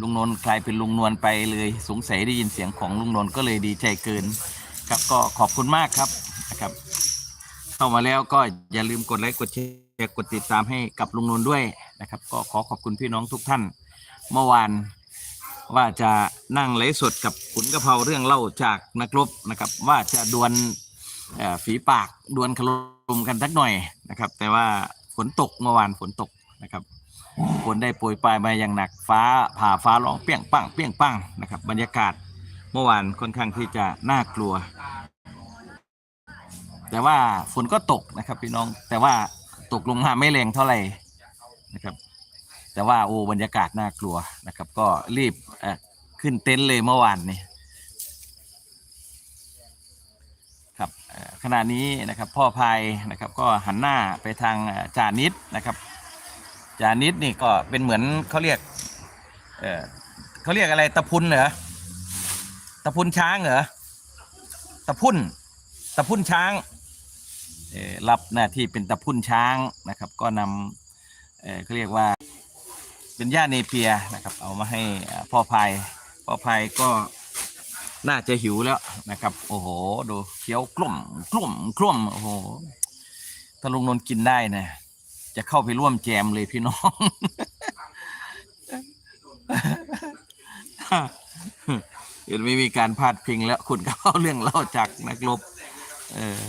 ลุงนนท์กลายเป็นลุงนวลไปเลยสงสัยได้ยินเสียงของลุงนนท์ก็เลยดีใจเกิน ครับก็ขอบคุณมากครับนะครับ เข้ามาแล้วก็อย่าลืมกดไลค์กดแชร์กดติดตามให้กับลุงนนท์ด้วยนะครับ ก็ขอขอบคุณพี่น้องทุกท่าน เมื่อวานว่าจะนั่งไลฟ์สดกับขุนกะเพราเรื่องเล่าจากนักรบนะครับ ว่าจะดวลฝีปากดวลคารมกันสักหน่อยนะครับ แต่ว่าฝนตกเมื่อวานฝนตกนะครับ ฝนได้โปรยปลายมาอย่างหนักฟ้าผ่าฟ้าร้องเปี้ยงปังเปี้ยงปังนะครับ บรรยากาศเมื่อวานค่อนข้างที่จะน่ากลัว แต่ว่าฝนก็ตกนะครับพี่น้องแต่ว่าตกลงมาไม่แรงเท่าไหร่นะครับ แต่ว่าโอ้บรรยากาศน่ากลัวนะครับ ก็รีบขึ้นเต็นท์เลยเมื่อวานนี้ครับขณะนี้นะครับพ่อพายนะครับก็หันหน้าไปทางจานิดนะครับ จานิดนี่ก็เป็นเหมือนเขาเรียก เออเขาเรียกอะไรตะพุนเหรอตะพุนช้างเหรอตะพุ่นตะพุ่นช้างเอ่อรับหน้าที่เป็นตะพุ่นช้างนะครับ ก็นำเอ่อเขาเรียกว่าเป็นหญ้าเนเปียนะครับ เอามาให้พ่อพายพ่อพายก็น่าจะหิวแล้วนะครับ โอ้โห ดูเคี้ยวกลุ่มกลุ่มกลุ่มโอ้โหถ้าลุงนนกินได้นะ จะเข้าไปร่วมแจมเลยพี่น้อง เห็นไม่มีการพาดพิงแล้ว คุณก็เอาเรื่องเล่าจากนักรบเออ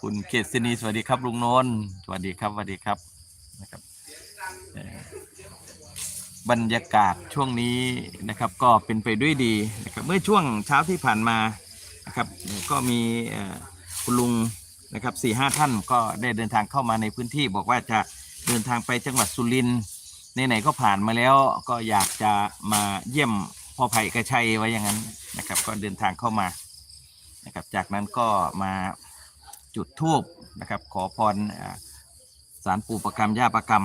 คุณเกษณีสวัสดีครับลุงนนท์สวัสดีครับสวัสดีครับนะครับบรรยากาศช่วงนี้นะครับ ก็เป็นไปด้วยดีนะครับเมื่อช่วงเช้าที่ผ่านมานะครับ ก็มีเคุณลุงนะครับสี่ห้าท่านก็ได้เดินทางเข้ามาในพื้นที่ บอกว่าจะเดินทางไปจังหวัดสุรินทร์ไหนๆก็ผ่านมาแล้วก็อยากจะมาเยี่ยมพ่อไผ่กระชัยไว้อย่างนั้นนะครับ ก็เดินทางเข้ามานะครับ จากนั้นก็มาจุดธูปนะครับ ขอพรสารปู่ประกรรมย่าประกรรม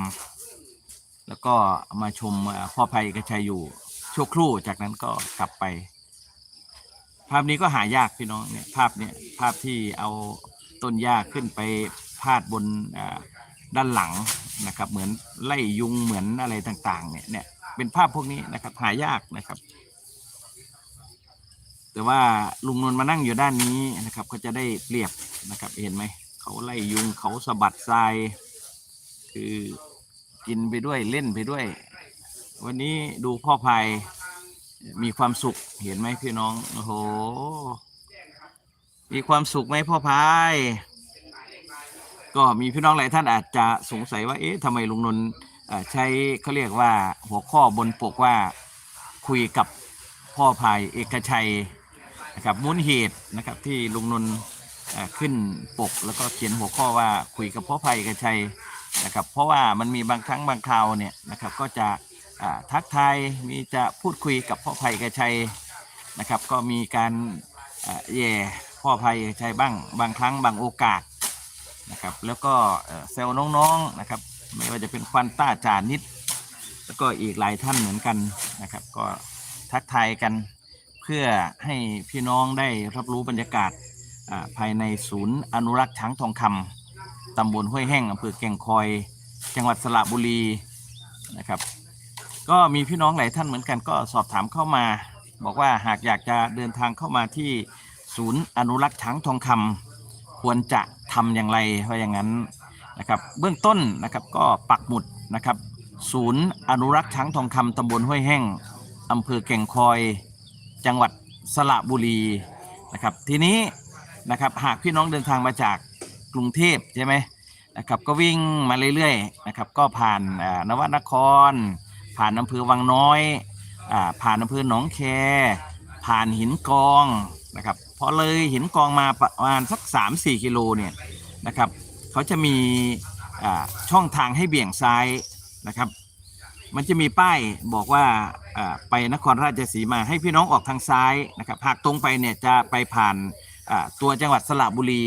แล้วก็มาชมพ่อไผ่กระชัยอยู่ชั่วครู่จากนั้นก็กลับไป ภาพนี้ก็หายากพี่น้องเนี่ยภาพเนี่ยภาพที่เอาต้นหญ้าขึ้นไปพาดบนด้านหลังนะครับ เหมือนไล่ยุงเหมือนอะไรต่างๆ เนี่ยเนี่ยเป็นภาพพวกนี้นะครับหายากนะครับ แต่ว่าลุงนวลมานั่งอยู่ด้านนี้นะครับ ก็จะได้เปรียบนะครับเห็นไหมเขาไล่ยุงเขาสะบัดทราย คือกินไปด้วยเล่นไปด้วย วันนี้ดูพ่อพาย มีความสุขเห็นไหมพี่น้องโอ้โหมีความสุขไหมพ่อพาย ก็มีพี่น้องหลายท่านอาจจะสงสัยว่า เอ๊ะทำไมลุงนนท์ใช้เขาเรียกว่าหัวข้อบนปกว่าคุยกับพ่อพายเอกชัยนะครับมูลเหตุนะครับที่ลุงนนท์ขึ้นปกแล้วก็เขียนหัวข้อว่าคุยกับพ่อพายเอกชัยนะครับ เพราะว่ามันมีบางครั้งบางคราวเนี่ยนะครับก็จะ ทักทายมีจะพูดคุยกับพ่อพายเอกชัยนะครับ ก็มีการอ่าแย่พ่อพายเอกชัยบ้างบางครั้งบางโอกาสนะครับ แล้วก็เซลล์น้องๆนะครับ ไม่ว่าจะเป็นควันต้าจานิดแล้วก็อีกหลายท่านเหมือนกันนะครับ ก็ทักทายกันเพื่อให้พี่น้องได้รับรู้บรรยากาศภายในศูนย์อนุรักษ์ช้างทองคำตำบลห้วยแห้งอำเภอแก่งคอย จังหวัดสระบุรีนะครับ ก็มีพี่น้องหลายท่านเหมือนกันก็สอบถามเข้ามา บอกว่าหากอยากจะเดินทางเข้ามาที่ศูนย์อนุรักษ์ช้างทองคำควรจะทำอย่างไรเพราะอย่างนั้นนะครับ เบื้องต้นนะครับก็ปักหมุดนะครับ ศูนย์อนุรักษ์ช้างทองคำตำบลห้วยแห้งอำเภอแก่งคอย จังหวัดสระบุรีนะครับ ทีนี้นะครับหากพี่น้องเดินทางมาจากกรุงเทพใช่ไหมนะครับก็วิ่งมาเรื่อยๆนะครับก็ผ่านอ่านวนคร ผ่านอำเภอวังน้อยอ่าผ่านอำเภอหนองแค ผ่านหินกองนะครับพอเลยหินกองมาประมาณสัก 3-4 กิโลเนี่ยนะครับเขาจะมีอ่าช่องทางให้เบี่ยงซ้ายนะครับ มันจะมีป้ายบอกว่าอ่าไปนครราชสีมาให้พี่น้องออกทางซ้ายนะครับหากตรงไปเนี่ยจะไปผ่านอ่าตัวจังหวัดสระบุรี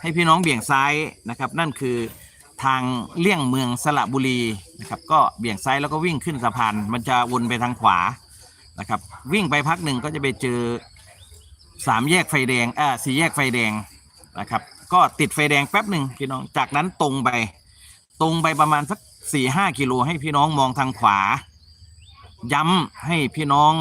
ให้พี่น้องเบี่ยงซ้ายนะครับ นั่นคือ ทางเลี่ยงเมืองสระบุรีนะครับก็เบี่ยงซ้ายแล้วก็วิ่งขึ้นสะพานมันจะวนไปทางขวานะครับวิ่งไปพักหนึ่งก็จะไปเจอสามแยกไฟแดงอ่าสี่แยกไฟแดงนะครับก็ติดไฟแดงแป๊บหนึ่งพี่น้องจากนั้นตรงไป ตรงไปประมาณสักสี่ห้ากิโลให้พี่น้องมองทางขวา ย้ำให้พี่น้อง